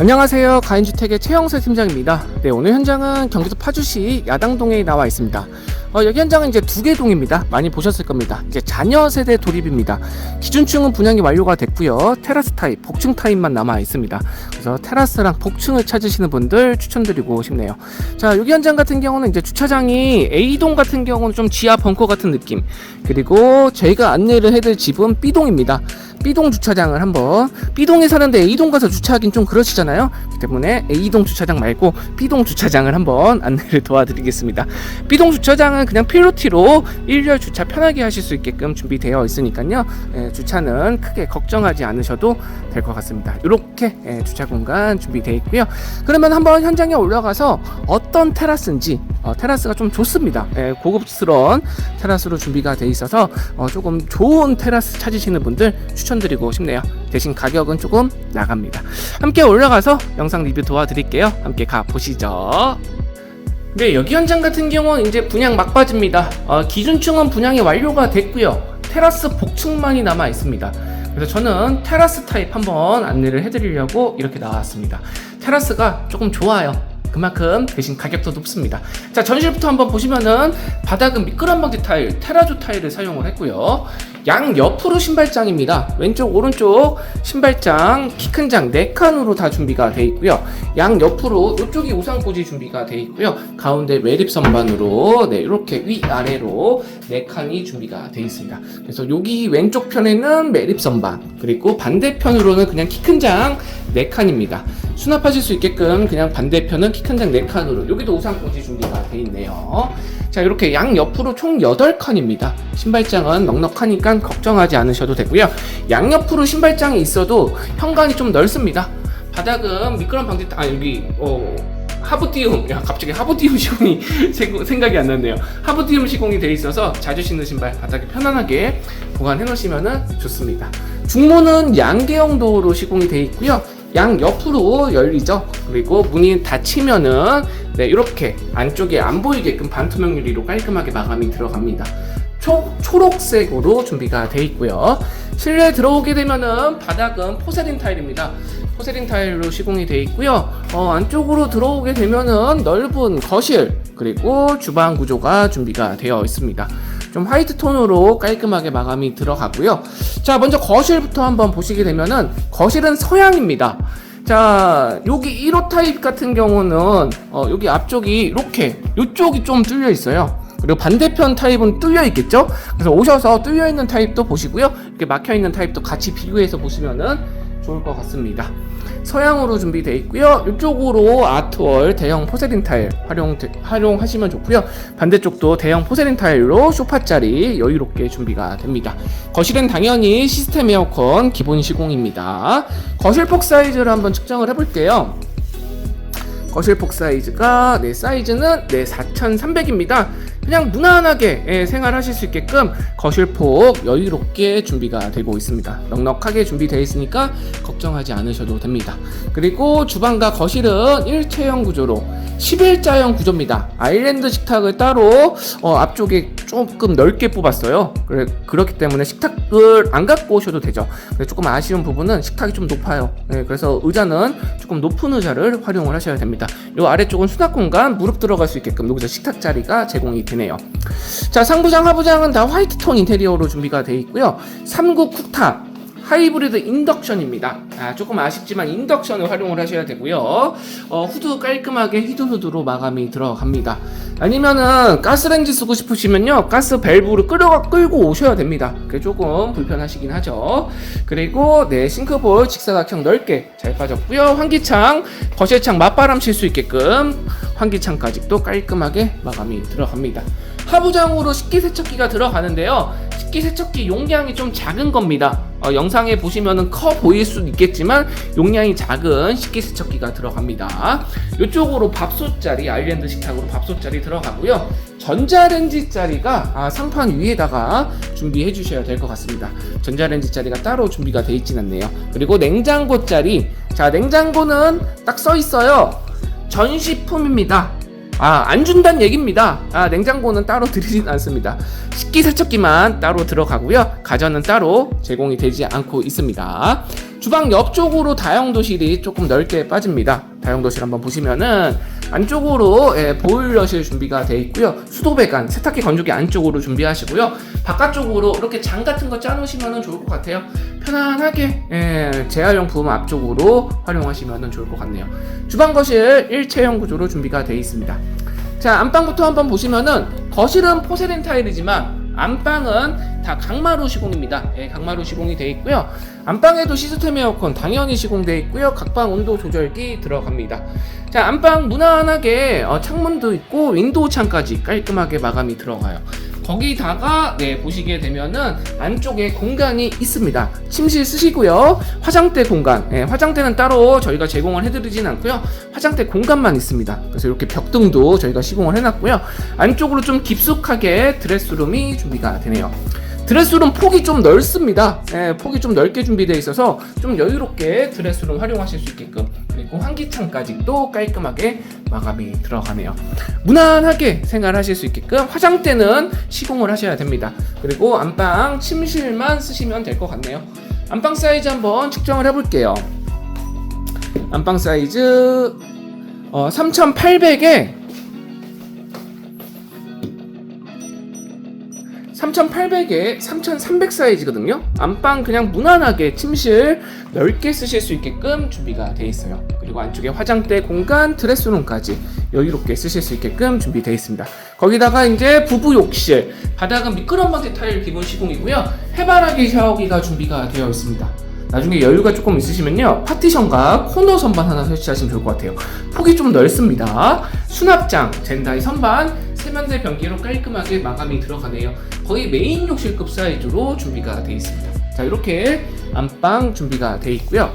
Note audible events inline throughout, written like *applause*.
안녕하세요. 가인주택의 최영세 팀장입니다. 네, 오늘 현장은 경기도 파주시 야당동에 나와 있습니다. 어, 여기 현장은 이제 두 개 동입니다. 많이 보셨을 겁니다. 이제 자녀 세대 돌입입니다. 기준층은 분양이 완료가 됐고요. 테라스 타입, 복층 타입만 남아 있습니다. 그래서 테라스랑 복층을 찾으시는 분들 추천드리고 싶네요. 자, 여기 현장 같은 경우는 이제 주차장이 A동 같은 경우는 좀 지하 벙커 같은 느낌. 그리고 저희가 안내를 해드릴 집은 B동입니다. B동 주차장을 한번 B동에 사는데 A동 가서 주차하긴 좀 그러시잖아요. 그렇기 때문에 A동 주차장 말고 B동 주차장을 한번 *laughs* 안내를 도와드리겠습니다. B동 주차장은 그냥 필로티로 1열 주차 편하게 하실 수 있게끔 준비되어 있으니까요. 예, 주차는 크게 걱정하지 않으셔도 될 것 같습니다. 이렇게 예, 주차 공간 준비되어 있고요. 그러면 한번 현장에 올라가서 어떤 테라스인지 어, 테라스가 좀 좋습니다. 예, 고급스러운 테라스로 준비가 돼 있어서 어, 조금 좋은 테라스 찾으시는 분들 추천드리고 싶네요. 대신 가격은 조금 나갑니다. 함께 올라가서 영상 리뷰 도와드릴게요. 함께 가 보시죠. 네, 여기 현장 같은 경우는 이제 분양 막바지입니다. 어, 기준층은 분양이 완료가 됐고요. 테라스 복층만이 남아 있습니다. 그래서 저는 테라스 타입 한번 안내를 해드리려고 이렇게 나왔습니다. 테라스가 조금 좋아요. 그만큼 대신 가격도 높습니다. 자, 전실부터 한번 보시면은 바닥은 미끄럼 방지 타일, 테라조 타일을 사용을 했고요. 양 옆으로 신발장입니다. 왼쪽, 오른쪽 신발장, 키 큰 장 4칸으로 다 준비가 되어 있고요. 양 옆으로 이쪽이 우산꽂이 준비가 되어 있고요. 가운데 매립 선반으로 네, 이렇게 위아래로 4칸이 준비가 되어 있습니다. 그래서 여기 왼쪽 편에는 매립 선반, 그리고 반대편으로는 그냥 키 큰 장 4칸입니다. 수납하실 수 있게끔 그냥 반대편은 키 큰 장 4칸으로 여기도 우산꽂이 준비가 되어 있네요. 자 이렇게 양 옆으로 총 8칸입니다. 신발장은 넉넉하니까 걱정하지 않으셔도 되고요. 양 옆으로 신발장이 있어도 현관이 좀 넓습니다. 바닥은 미끄럼 방지 아 여기 어 하부띄움 야 갑자기 하부띄움 시공이 *laughs* 생- 생각이 안 났네요. 하부띄움 시공이 돼 있어서 자주 신는 신발 바닥에 편안하게 보관해 놓으시면 좋습니다. 중문은 양계형 도로 시공이 돼 있고요. 양 옆으로 열리죠. 그리고 문이 닫히면은 네, 이렇게 안쪽에 안 보이게끔 반투명 유리로 깔끔하게 마감이 들어갑니다. 초, 초록색으로 준비가 되어 있고요. 실내에 들어오게 되면은 바닥은 포세린 타일입니다. 포세린 타일로 시공이 되어 있고요. 어, 안쪽으로 들어오게 되면은 넓은 거실 그리고 주방 구조가 준비가 되어 있습니다. 좀 화이트 톤으로 깔끔하게 마감이 들어가고요. 자, 먼저 거실부터 한번 보시게 되면은 거실은 서양입니다. 자, 여기 1호 타입 같은 경우는 어, 여기 앞쪽이 이렇게 이쪽이 좀 뚫려 있어요. 그리고 반대편 타입은 뚫려 있겠죠? 그래서 오셔서 뚫려 있는 타입도 보시고요. 이렇게 막혀 있는 타입도 같이 비교해서 보시면은 좋을 것 같습니다. 서양으로 준비되어 있고요. 이쪽으로 아트월 대형 포세린 타일 활용 활용하시면 좋고요. 반대쪽도 대형 포세린 타일로 소파 자리 여유롭게 준비가 됩니다. 거실은 당연히 시스템 에어컨 기본 시공입니다. 거실 폭 사이즈를 한번 측정을 해볼게요. 거실 폭 사이즈가 네 사이즈는 네 4,300입니다. 그냥 무난하게 예, 생활하실 수 있게끔 거실 폭 여유롭게 준비가 되고 있습니다. 넉넉하게 준비되어 있으니까 걱정하지 않으셔도 됩니다. 그리고 주방과 거실은 일체형 구조로 11자형 구조입니다. 아일랜드 식탁을 따로 어, 앞쪽에 조금 넓게 뽑았어요. 그래, 그렇기 때문에 식탁을 안 갖고 오셔도 되죠. 조금 아쉬운 부분은 식탁이 좀 높아요. 네, 그래서 의자는 조금 높은 의자를 활용을 하셔야 됩니다. 이 아래쪽은 수납 공간, 무릎 들어갈 수 있게끔 여기서 식탁 자리가 제공이 되네요. 자, 상부장, 하부장은 다 화이트 톤 인테리어로 준비가 되어 있고요. 3구 쿡탑, 하이브리드 인덕션입니다. 아, 조금 아쉽지만 인덕션을 활용을 하셔야 되고요. 어, 후드 깔끔하게 히든후드로 마감이 들어갑니다. 아니면은 가스렌지 쓰고 싶으시면요. 가스 밸브를 끌어, 끌고 오셔야 됩니다. 그게 조금 불편하시긴 하죠. 그리고 네, 싱크볼 직사각형 넓게 잘 빠졌고요. 환기창, 거실창 맞바람 칠 수 있게끔 환기창까지도 깔끔하게 마감이 들어갑니다. 하부장으로 식기세척기가 들어가는데요. 식기세척기 용량이 좀 작은 겁니다. 어, 영상에 보시면은 커 보일 수는 있겠지만 용량이 작은 식기세척기가 들어갑니다. 이쪽으로 밥솥 자리 아일랜드 식탁으로 밥솥 자리 들어가고요. 전자레인지 자리가 아, 상판 위에다가 준비해 주셔야 될 것 같습니다. 전자레인지 자리가 따로 준비가 돼 있진 않네요. 그리고 냉장고 자리 자 냉장고는 딱 써 있어요. 전시품입니다. 아, 안 준다는 얘기입니다. 아, 냉장고는 따로 드리진 않습니다. 식기세척기만 따로 들어가고요. 가전은 따로 제공이 되지 않고 있습니다. 주방 옆쪽으로 다용도실이 조금 넓게 빠집니다. 다용도실 한번 보시면은 안쪽으로 예, 보일러실 준비가 되어 있고요. 수도 배관, 세탁기 건조기 안쪽으로 준비하시고요. 바깥쪽으로 이렇게 장 같은 거 짜놓으시면 좋을 것 같아요. 편안하게 예, 재활용품 앞쪽으로 활용하시면 좋을 것 같네요. 주방 거실 일체형 구조로 준비가 되어 있습니다. 자 안방부터 한번 보시면은 거실은 포세린 타일이지만 안방은 다 강마루 시공입니다. 예, 강마루 시공이 되어 있고요. 안방에도 시스템 에어컨 당연히 시공되어 있고요. 각방 온도 조절기 들어갑니다. 자 안방 무난하게 어, 창문도 있고 윈도우 창까지 깔끔하게 마감이 들어가요. 거기다가 네 보시게 되면은 안쪽에 공간이 있습니다. 침실 쓰시고요. 화장대 공간, 예, 화장대는 따로 저희가 제공을 해드리진 않고요. 화장대 공간만 있습니다. 그래서 이렇게 벽등도 저희가 시공을 해놨고요. 안쪽으로 좀 깊숙하게 드레스룸이 준비가 되네요. 드레스룸 폭이 좀 넓습니다. 예, 폭이 좀 넓게 준비되어 있어서 좀 여유롭게 드레스룸 활용하실 수 있게끔 그리고 환기창까지 또 깔끔하게 마감이 들어가네요. 무난하게 생활하실 수 있게끔 화장대는 시공을 하셔야 됩니다. 그리고 안방 침실만 쓰시면 될 것 같네요. 안방 사이즈 한번 측정을 해볼게요. 안방 사이즈 어, 3,800에 3800에 3300 사이즈거든요. 안방 그냥 무난하게 침실 넓게 쓰실 수 있게끔 준비가 되어 있어요. 그리고 안쪽에 화장대 공간, 드레스룸까지 여유롭게 쓰실 수 있게끔 준비되어 있습니다. 거기다가 이제 부부 욕실, 바닥은 미끄럼방지 타일 기본 시공이고요. 해바라기 샤워기가 준비가 되어 있습니다. 나중에 여유가 조금 있으시면요. 파티션과 코너 선반 하나 설치하시면 좋을 것 같아요. 폭이 좀 넓습니다. 수납장 젠다이 선반. 세면대 변기로 깔끔하게 마감이 들어가네요. 거의 메인 욕실급 사이즈로 준비가 되어 있습니다. 자 이렇게 안방 준비가 되어 있고요.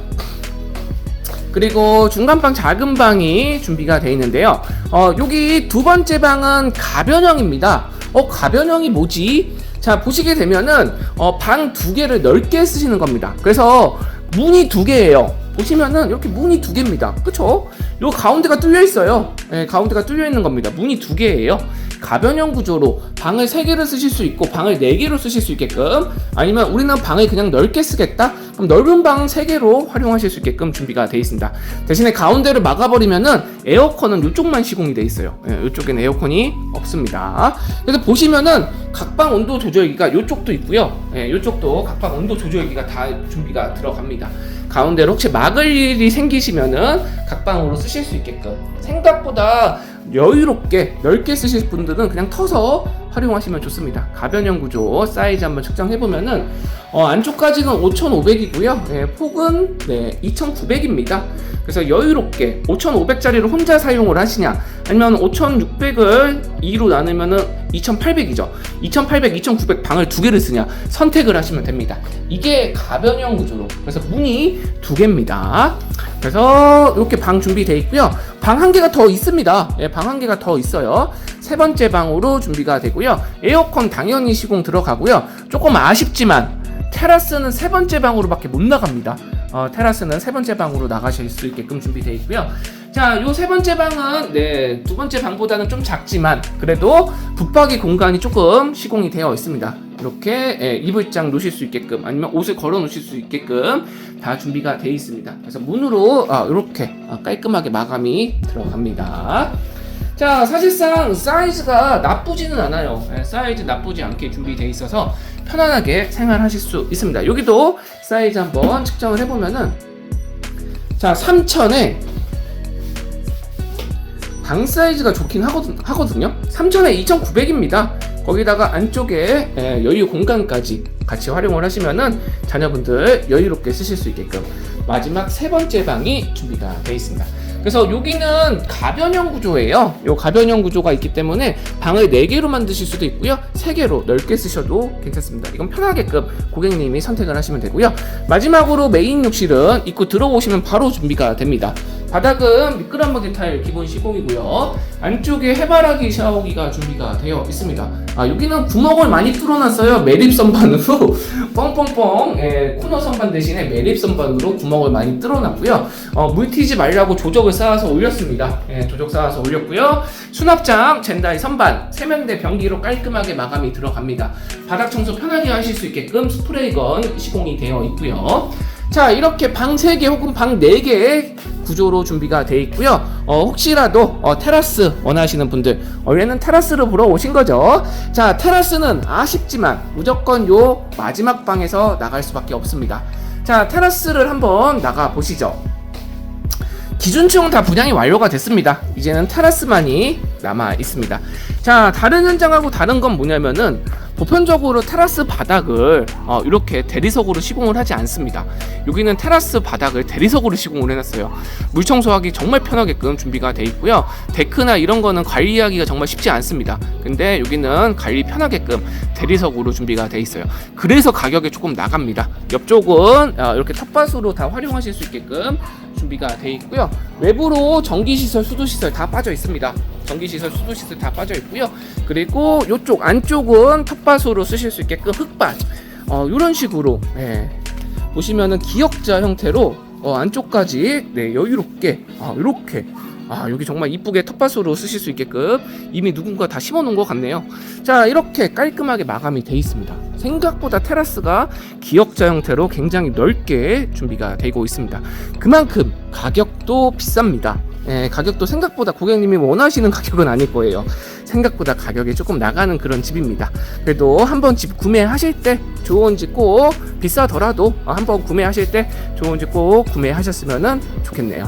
그리고 중간방 작은 방이 준비가 되어 있는데요. 어 여기 두 번째 방은 가변형입니다. 어 가변형이 뭐지 자 보시게 되면은 어, 방 두 개를 넓게 쓰시는 겁니다. 그래서 문이 두 개예요. 보시면은 이렇게 문이 두 개입니다. 그쵸? 요 가운데가 뚫려 있어요. 예, 가운데가 뚫려 있는 겁니다. 문이 두 개예요. 가변형 구조로 방을 세 개를 쓰실 수 있고 방을 네 개로 쓰실 수 있게끔 아니면 우리는 방을 그냥 넓게 쓰겠다. 그럼 넓은 방세 개로 활용하실 수 있게끔 준비가 되어 있습니다. 대신에 가운데를 막아버리면은 에어컨은 이쪽만 시공이 되어 있어요. 예, 이쪽에는 에어컨이 없습니다. 그래서 보시면은 각방 온도 조절기가 이쪽도 있고요. 예, 이쪽도 각방 온도 조절기가 다 준비가 들어갑니다. 가운데로 혹시 막을 일이 생기시면은 각방으로 쓰실 수 있게끔 생각보다 여유롭게 넓게 쓰실 분들은 그냥 터서 활용하시면 좋습니다. 가변형 구조 사이즈 한번 측정해 보면은 어, 안쪽까지는 5,500이고요. 네, 폭은 네, 2,900입니다. 그래서 여유롭게 5,500짜리를 혼자 사용을 하시냐, 아니면 5,600을 2로 나누면은 2,800이죠. 2,800, 2,900 방을 두 개를 쓰냐 선택을 하시면 됩니다. 이게 가변형 구조로 그래서 문이 두 개입니다. 그래서 이렇게 방 준비되어 있고요. 방 한 개가 더 있습니다. 예, 방 한 개가 더 있어요. 세 번째 방으로 준비가 되고요. 에어컨 당연히 시공 들어가고요. 조금 아쉽지만 테라스는 세 번째 방으로밖에 못 나갑니다. 어, 테라스는 세 번째 방으로 나가실 수 있게끔 준비되어 있고요. 자, 요 세 번째 방은 네, 두 번째 방보다는 좀 작지만 그래도 붙박이 공간이 조금 시공이 되어 있습니다. 이렇게 예, 이불장 놓으실 수 있게끔 아니면 옷을 걸어 놓으실 수 있게끔 다 준비가 되어 있습니다. 그래서 문으로 아, 이렇게 아, 깔끔하게 마감이 들어갑니다. 자, 사실상 사이즈가 나쁘지는 않아요. 예, 사이즈 나쁘지 않게 준비되어 있어서 편안하게 생활하실 수 있습니다. 여기도 사이즈 한번 측정을 해보면은 자, 3000에 방 사이즈가 좋긴 하거든, 하거든요. 3000에 2900입니다. 거기다가 안쪽에 예, 여유 공간까지 같이 활용을 하시면은 자녀분들 여유롭게 쓰실 수 있게끔 마지막 세 번째 방이 준비가 되어 있습니다. 그래서 여기는 가변형 구조예요. 요 가변형 구조가 있기 때문에 방을 4개로 만드실 수도 있고요. 3개로 넓게 쓰셔도 괜찮습니다. 이건 편하게끔 고객님이 선택을 하시면 되고요. 마지막으로 메인 욕실은 입구 들어오시면 바로 준비가 됩니다. 바닥은 미끄럼방지 타일 기본 시공이고요. 안쪽에 해바라기 샤워기가 준비가 되어 있습니다. 아 여기는 구멍을 많이 뚫어놨어요. 매립 선반으로 *laughs* 뻥뻥뻥 예, 코너 선반 대신에 매립 선반으로 구멍을 많이 뚫어놨고요. 어, 물 튀지 말라고 조적을 쌓아서 올렸습니다. 예, 조적 쌓아서 올렸고요. 수납장 젠다이 선반 세면대 변기로 깔끔하게 마감이 들어갑니다. 바닥 청소 편하게 하실 수 있게끔 스프레이건 시공이 되어 있고요. 자 이렇게 방 3개 혹은 방 4개의 구조로 준비가 되어 있고요 어, 혹시라도 어, 테라스 원하시는 분들 원래는 테라스를 보러 오신 거죠 자 테라스는 아쉽지만 무조건 요 마지막 방에서 나갈 수밖에 없습니다 자 테라스를 한번 나가 보시죠 기준층은 다 분양이 완료가 됐습니다. 이제는 테라스만이 남아 있습니다. 자, 다른 현장하고 다른 건 뭐냐면은 보편적으로 테라스 바닥을 어, 이렇게 대리석으로 시공을 하지 않습니다. 여기는 테라스 바닥을 대리석으로 시공을 해놨어요. 물 청소하기 정말 편하게끔 준비가 돼 있고요. 데크나 이런 거는 관리하기가 정말 쉽지 않습니다. 근데 여기는 관리 편하게끔 대리석으로 준비가 돼 있어요. 그래서 가격이 조금 나갑니다. 옆쪽은 어, 이렇게 텃밭으로 다 활용하실 수 있게끔 준비가 돼 있고요. 외부로 전기시설, 수도시설 다 빠져 있습니다. 전기시설, 수도시설 다 빠져 있고요. 그리고 이쪽 안쪽은 텃밭으로 쓰실 수 있게끔 흙밭 어, 이런 식으로 예. 보시면은 기역자 형태로 어, 안쪽까지 네, 여유롭게 아, 이렇게 아 여기 정말 이쁘게 텃밭으로 쓰실 수 있게끔 이미 누군가 다 심어놓은 것 같네요. 자 이렇게 깔끔하게 마감이 돼 있습니다. 생각보다 테라스가 기역자 형태로 굉장히 넓게 준비가 되고 있습니다. 그만큼 가격도 비쌉니다. 예, 가격도 생각보다 고객님이 원하시는 가격은 아닐 거예요. 생각보다 가격이 조금 나가는 그런 집입니다. 그래도 한번 집 구매하실 때 좋은 집 꼭 비싸더라도 어, 한번 구매하실 때 좋은 집 꼭 구매하셨으면 좋겠네요.